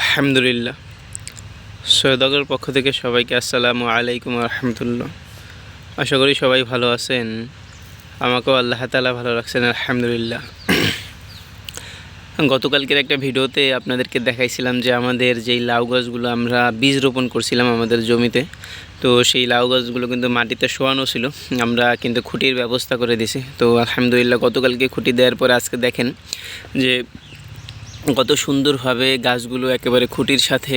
আলহামদুলিল্লাহ। সৈয়দগর পক্ষ থেকে সবাইকে আসসালামু আলাইকুম রহমতুল্লাহ। আশা করি সবাই ভালো আছেন। আমাকেও আল্লাহ তালা ভালো রাখছেন, আলহামদুলিল্লাহ। গতকালকের একটা ভিডিওতে আপনাদেরকে দেখাইছিলাম যে আমাদের যেই লাউ গাছগুলো আমরা বীজ রোপণ করছিলাম আমাদের জমিতে, তো সেই লাউ গাছগুলো কিন্তু মাটিতে শোয়ানো ছিল। আমরা কিন্তু খুঁটির ব্যবস্থা করে দিছি। তো আলহামদুলিল্লাহ, গতকালকে খুঁটি দেওয়ার পরে আজকে দেখেন যে কত সুন্দরভাবে গাছগুলো একেবারে খুঁটির সাথে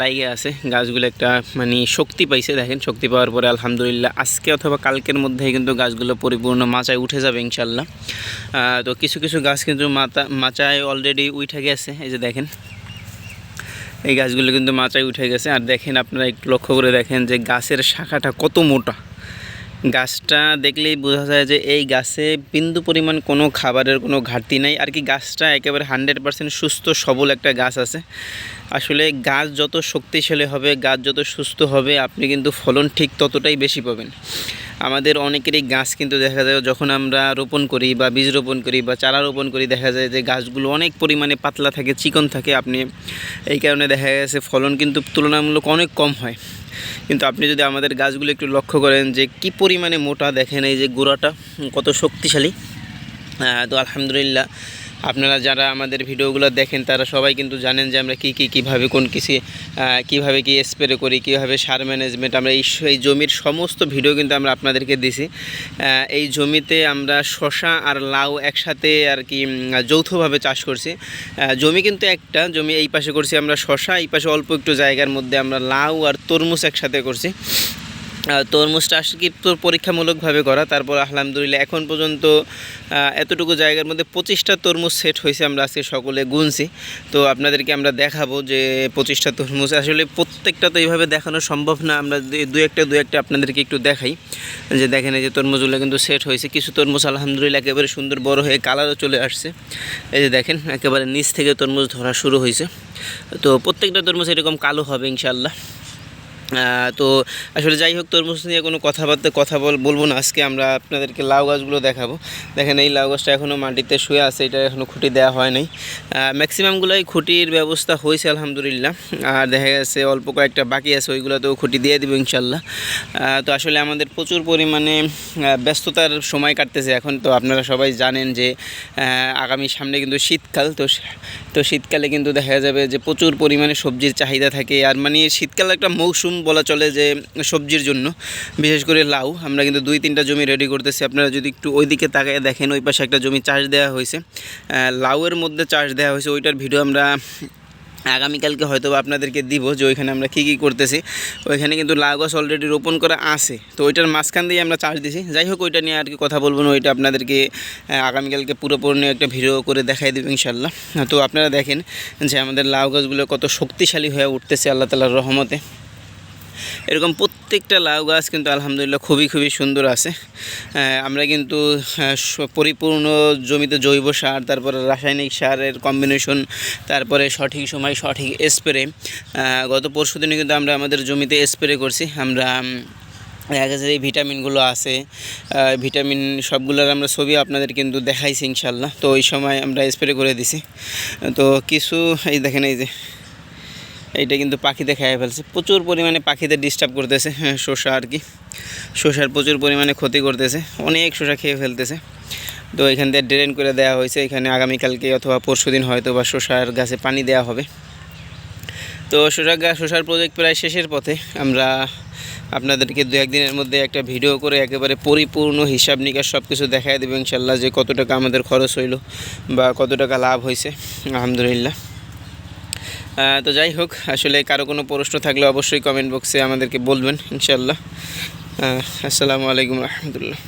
লাইগে আছে। গাছগুলো একটা মানে শক্তি পাইছে। দেখেন, শক্তি পাওয়ার পরে আলহামদুলিল্লাহ আজকে অথবা কালকের মধ্যেই কিন্তু গাছগুলো পরিপূর্ণ মাচায় উঠে যাবে ইনশাল্লাহ। তো কিছু কিছু গাছ কিন্তু মাতা, মাচায় অলরেডি উঠে গেছে। এই যে দেখেন, এই গাছগুলো কিন্তু মাচায় উঠে গেছে। আর দেখেন, আপনারা একটু লক্ষ্য করে দেখেন যে গাছের শাখাটা কত মোটা। গাছটা দেখলেই বোঝা যায় যে এই গাছে বিন্দু পরিমাণ কোনো খাবারের কোনো ঘাটতি নাই। আর কি গাছটা একেবারে হান্ড্রেড পার্সেন্ট সুস্থ, সবল একটা গাছ আছে। আসলে গাছ যত শক্তিশালী হবে, গাছ যত সুস্থ হবে, আপনি কিন্তু ফলন ঠিক ততটাই বেশি পাবেন। আমাদের অনেকেরই গাছ কিন্তু দেখা যায় যখন আমরা রোপণ করি বা বীজ রোপণ করি বা চারা রোপণ করি, দেখা যায় যে গাছগুলো অনেক পরিমাণে পাতলা থাকে, চিকন থাকে। আপনি এই কারণে দেখা গেছে ফলন কিন্তু তুলনামূলক অনেক কম হয়। কিন্তু আপনি যদি আমাদের গাছগুলো একটু লক্ষ্য করেন যে কি পরিমাণে মোটা দেখেন, এই যে গোড়াটা কত শক্তিশালী। তো আলহামদুলিল্লাহ আপনারা যারা আমাদের ভিডিওগুলো দেখেন, তারা সবাই কিন্তু জানেন যে আমরা কী কী, কীভাবে কোন কিছু কীভাবে কী স্প্রে করি, কীভাবে সার ম্যানেজমেন্ট আমরা এই জমির সমস্ত ভিডিও কিন্তু আমরা আপনাদেরকে দিছি। এই জমিতে আমরা শশা আর লাউ একসাথে আর কি যৌথভাবে চাষ করছি। জমি কিন্তু একটা, জমি এই পাশে করছি আমরা শশা এই পাশে অল্প একটু জায়গার মধ্যে আমরা লাউ আর তরমুজ একসাথে করছি। তরমুজটা আসলে তোর পরীক্ষামূলকভাবে করা? তারপর আলহামদুলিল্লাহ এখন পর্যন্ত এতটুকু জায়গার মধ্যে পঁচিশটা তরমুজ সেট হয়েছে আমরা আজকে সকলে গুনছি। তো আপনাদেরকে আমরা দেখাবো যে পঁচিশটা তরমুজ আসলে প্রত্যেকটা তো এইভাবে দেখানো সম্ভব না। আমরা দু- একটা, দু একটা আপনাদেরকে একটু দেখাই। যে দেখেন এই যে তরমুজগুলো কিন্তু সেট হয়েছে। কিছু তরমুজ আলহামদুলিল্লাহ একেবারে সুন্দর বড় হয়ে কালারও চলে আসছে। এই যে দেখেন, একেবারে নিচ থেকে তরমুজ ধরা শুরু হয়েছে। তো প্রত্যেকটা তরমুজ এরকম কালো হবে ইনশাল্লাহ তো আসলে যাই হোক, তরমুজ নিয়ে কোনো কথাবার্তা, কথা বল, বলব না। আজকে আমরা আপনাদেরকে লাউ গাছগুলো দেখাবো। দেখেন, এই লাউ গাছটা এখনও মাটিতে শুয়ে আছে, এটা এখনও খুঁটি দেওয়া হয় নাই। ম্যাক্সিমামগুলোই খুঁটির ব্যবস্থা হয়েছে, আলহামদুলিল্লাহ। আর দেখা গেছে, অল্প কয়েকটা বাকি আছে, ওইগুলোতেও খুঁটি দিয়ে দেবো ইনশাল্লাহ তো আসলে আমাদের প্রচুর পরিমাণে ব্যস্ততার সময় কাটতেছে এখন। তো আপনারা সবাই জানেন যে আগামী সামনে কিন্তু শীতকাল, তো তো শীতকালে কিন্তু দেখা যাবে যে প্রচুর পরিমাণে সবজির চাহিদা থাকে। আর মানে শীতকাল একটা মৌসুম বলা চলে যে সবজির জন্য, বিশেষ করে লাউ, আমরা কিন্তু দুই তিনটা জমি রেডি করতেছি। আপনারা যদি একটু ওই দিকে তাকায় দেখেন, ওই পাশে একটা জমি চাষ দেওয়া হয়েছে। লাউয়ের মধ্যে চাষ দেওয়া হয়েছে, ওইটার ভিডিও আমরা আগামীকালকে হয়তো আপনাদেরকে দিব যে ওইখানে আমরা কী কী করতেছি। ওইখানে কিন্তু লাউ গাছ অলরেডি রোপণ করা আছে। তো ওইটার মাঝখান দিয়ে আমরা চাষ দিছি। যাই হোক, ওইটা নিয়ে আর কি কথা বলব না, ওইটা আপনাদেরকে আগামীকালকে পুরোপুরি একটা ভিডিও করে দেখাই দেবো ইনশাল্লাহ তো আপনারা দেখেন যে আমাদের লাউ গাছগুলো কত শক্তিশালী হয়ে উঠতেছে আল্লাহ তালার রহমতে। এরকম প্রত্যেকটা লাউ গাছ কিন্তু আলহামদুলিল্লাহ খুবই খুবই সুন্দর আছে। আমরা কিন্তু পরিপূর্ণ জমিতে জৈব সার, তারপরে রাসায়নিক সারের কম্বিনেশন তারপরে সঠিক সময় সঠিক স্প্রে গত পরশু দিনে কিন্তু আমরা আমাদের জমিতে স্প্রে করছি। আমরা দেখা গেছে এই ভিটামিনগুলো আছে ভিটামিন সবগুলোর আমরা ছবি আপনাদের কিন্তু দেখাইছি ইনশাল্লাহ তো ওই সময় আমরা স্প্রে করে দিছি। তো কিছু, এই দেখেন এই যে এইটা কিন্তু পাখিতে খেয়ে ফেলছে। প্রচুর পরিমাণে পাখিতে ডিস্টার্ব করতেছে হ্যাঁ, শসা আর কি। শসার প্রচুর পরিমাণে ক্ষতি করতেছে অনেক শসা খেয়ে ফেলতেছে। তো এখান থেকে ড্রেন করে দেওয়া হয়েছে এখানে আগামীকালকে অথবা পরশু দিন হয়তো বা শসার গাছে পানি দেওয়া হবে। তো শসা গাছ শসার প্রজেক্ট প্রায় শেষের পথে। আমরা আপনাদেরকে দু একদিনের মধ্যে একটা ভিডিও করে একেবারে পরিপূর্ণ হিসাব নিকাশ সব কিছু দেখাই দেবো ইনশাল্লাহ যে কত টাকা আমাদের খরচ হইল বা কত টাকা লাভ হয়েছে আলহামদুলিল্লাহ। তো যাই হোক, আসলে কারও কোনো প্রশ্ন থাকলে অবশ্যই কমেন্ট বক্সে আমাদেরকে বলবেন ইনশাল্লাহ আসসালামু আলাইকুম রহমতুল্লাহ।